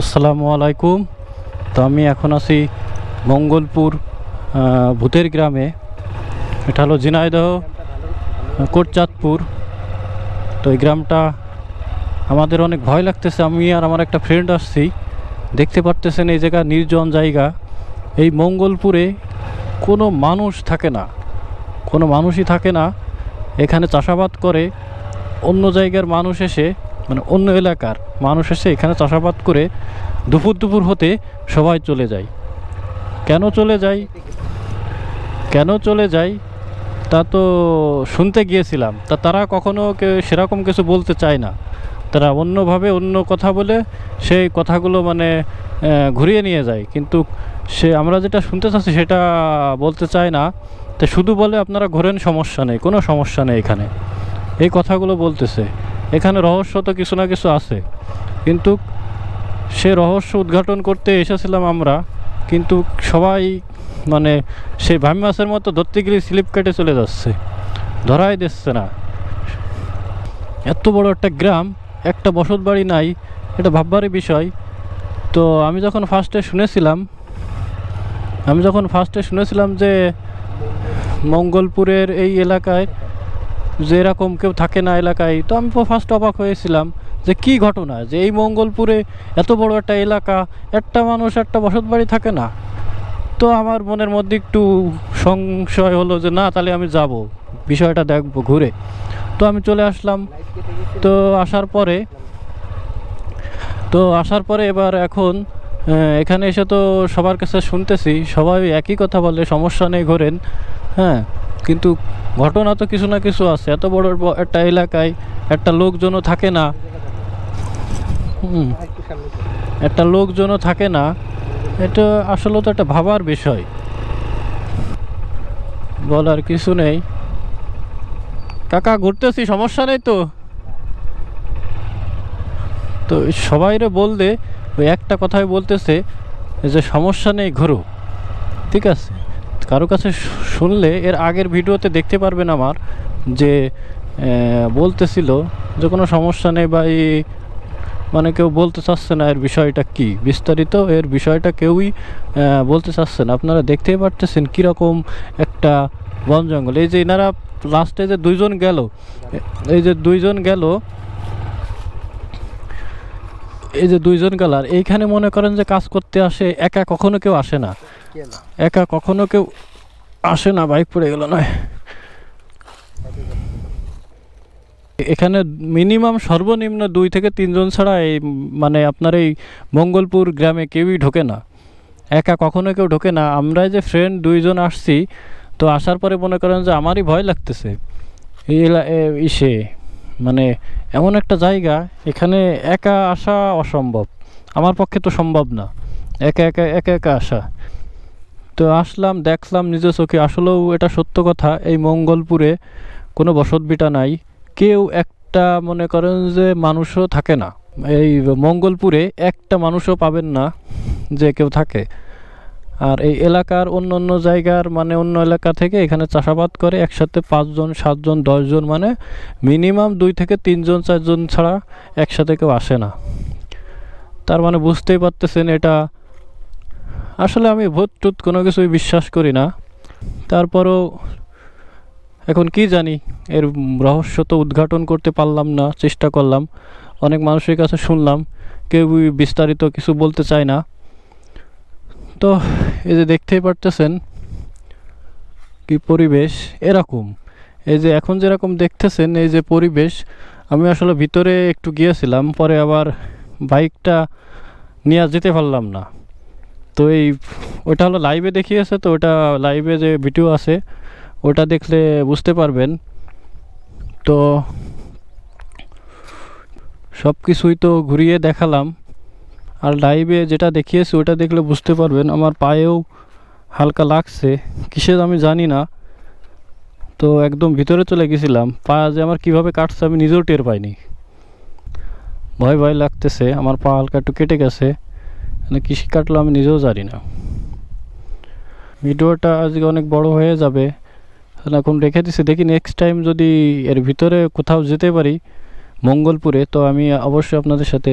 আসসালামু আলাইকুম। তো আমি এখন আছি মঙ্গলপুর ভূতের গ্রামে। এটা হলো ঝিনাইদহ কোটচাঁদপুর তো এই গ্রামটা আমাদের অনেক ভয় লাগতেছে। আমি আর আমার একটা ফ্রেন্ড আসছি। দেখতে পারতেছেন এই জায়গা নির্জন জায়গা। এই মঙ্গলপুরে কোনো মানুষ থাকে না। কোনো মানুষই থাকে না। এখানে চাষাবাদ করে। অন্য জায়গার মানুষ এসে মানে অন্য এলাকার মানুষ এসে এখানে চাষাবাদ করে দুপুর দুপুর হতে সবাই চলে যায়। কেন চলে যায়? কেন চলে যায়? তা তো শুনতে গিয়েছিলাম। তা তারা কখনো সেরকম কিছু বলতে চায় না। তারা অন্যভাবে অন্য কথা বলে সেই কথাগুলো মানে ঘুরিয়ে নিয়ে যায়। কিন্তু সে আমরা যেটা শুনতে চাচ্ছি সেটা বলতে চায় না। তো শুধু বলে আপনারা ঘোরেন সমস্যা নেই, কোনো সমস্যা নেই এখানে। এই কথাগুলো বলতেছে। এখানে রহস্য তো কিছু না কিছু আছে। কিন্তু সে রহস্য উদ্ঘাটন করতে এসেছিলাম আমরা, কিন্তু সবাই মানে সেই ভামি মাছের মতো ধরতে গেলে স্লিপ কেটে চলে যাচ্ছে। ধরাই দিচ্ছে না। এত বড় একটা গ্রাম, একটা বসত বাড়ি নাই, এটা ভাববারই বিষয়। তো আমি যখন ফার্স্টে শুনেছিলাম, আমি যখন ফার্স্টে শুনেছিলাম যে মঙ্গলপুরের এই এলাকায় যে এরকম কেউ থাকে না এলাকায়, তো আমি ফার্স্ট অবাক হয়েছিলাম যে কি ঘটনা? যে এই মঙ্গলপুরে এত বড় একটা এলাকা, একটা মানুষ, একটা বসত বাড়ি থাকে না? তো আমার মনের মধ্যে একটু সংশয় হলো যে, না, তাহলে আমি যাব। বিষয়টা দেখব ঘুরে। তো আমি চলে আসলাম। তো আসার পরে, তো আসার পরে এবার এখন এখানে এসে তো সবার কাছে শুনতেছি, সবাই একই কথা বলে, সমস্যা নেই, ঘোরেন। হ্যাঁ কিন্তু ঘটনা তো কিছু না কিছু আছে। এত বড় একটা এলাকায় একটা লোকজনও থাকে না। একটা লোকজনও থাকে না। এটা আসলে তো একটা ভাবার বিষয়। বলার কিছু নেই। কাকা, ঘুরতেছি, সমস্যা নেই তো? তো সবাইরে বললে, ওই একটা কথাই বলতেছে যে, সমস্যা নেই, ঘোরো। ঠিক আছে? কারও কাছে শুনলে এর আগের ভিডিওতে দেখতে পারবেন আমার যে বলতেছিল যে কোনো সমস্যা নেই বা এই মানে কেউ বলতে চাচ্ছে না এর বিষয়টা কি? বিস্তারিত এর বিষয়টা কেউই বলতে চাচ্ছে না। আপনারা দেখতেই পারতেছেন কীরকম একটা বন জঙ্গল। এই যে এনারা লাস্টে যে দুইজন গেল এই যে দুইজন গেল এই যে দুইজন গেল এইখানে মনে করেন যে কাজ করতে আসে, একা কখনো কেউ আসে না। একা কখনো কেউ আসে না, বাইক পড়ে গেল নয়। এখানে মিনিমাম সর্বনিম্ন দুই থেকে তিনজন ছাড়া এই মানে আপনার এই মঙ্গলপুর গ্রামে কেউই ঢোকে না। একা কখনো কেউ ঢোকে না। আমরা যে ফ্রেন্ড দুইজন আসছি, তো আসার পরে মনে করেন যে আমারই ভয় লাগতেছে। ইসে। মানে এমন একটা জায়গা এখানে একা আসা অসম্ভব। আমার পক্ষে তো সম্ভব না। একা একা একা একা আসা। তো আসলাম, দেখলাম নিজের চোখে আসলেও এটা সত্য কথা, এই মঙ্গলপুরে কোনো বসতভিটা নাই। কেউ একটা মনে করেন যে মানুষও থাকে না। এই মঙ্গলপুরে একটা মানুষও পাবেন না যে কেউ থাকে। আর এই এলাকার অন্য অন্য জায়গার মানে অন্য এলাকা থেকে এখানে চাষাবাদ করে একসাথে পাঁচজন, সাতজন, দশজন মানে মিনিমাম দুই থেকে তিনজন, চারজন ছাড়া একসাথে কেউ আসে না। তার মানে বুঝতেই পারতেছেন এটা। আসলে আমি ভূত টুত কোনো কিছুই বিশ্বাস করি না। তারপরও এখন কি জানি, এর রহস্য তো উদ্ঘাটন করতে পারলাম না, চেষ্টা করলাম। অনেক মানুষের কাছে শুনলাম কেউ বিস্তারিত কিছু বলতে চায় না। তো এই যে দেখতেই পারতেছেন কি পরিবেশ এরকম। এই যে এখন যেরকম দেখতেছেন, এই যে পরিবেশ, আমি আসলে ভিতরে একটু গিয়েছিলাম, পরে আবার বাইকটা নিয়ে যেতে পারলাম না। তো এই ওটা হলো লাইভে দেখিয়েছে, তো ওটা লাইভে যে ভিডিও আছে, ওটা দেখলে বুঝতে পারবেন। তো সব কিছুই তো ঘুরিয়ে দেখালাম। আর লাইভে যেটা দেখিয়েছি, ওটা দেখলে বুঝতে পারবেন, আমার পায়েও হালকা লাগছে। কিসের আমি জানি না। তো একদম ভিতরে চলে গেছিলাম। পা যে আমার কীভাবে কাটছে আমি নিজেও টের পাইনি। ভয় ভয় লাগতেছে, আমার পা হালকা একটু কেটে গেছে। মানে কৃষি কাটলো আমি নিজেও জানি না। ভিডিওটা আজকে অনেক বড় হয়ে যাবে। এখন রেখে দিছি। দেখি নেক্সট টাইম যদি এর ভিতরে কোথাও যেতে পারি, মঙ্গলপুরে, তো আমি অবশ্যই আপনাদের সাথে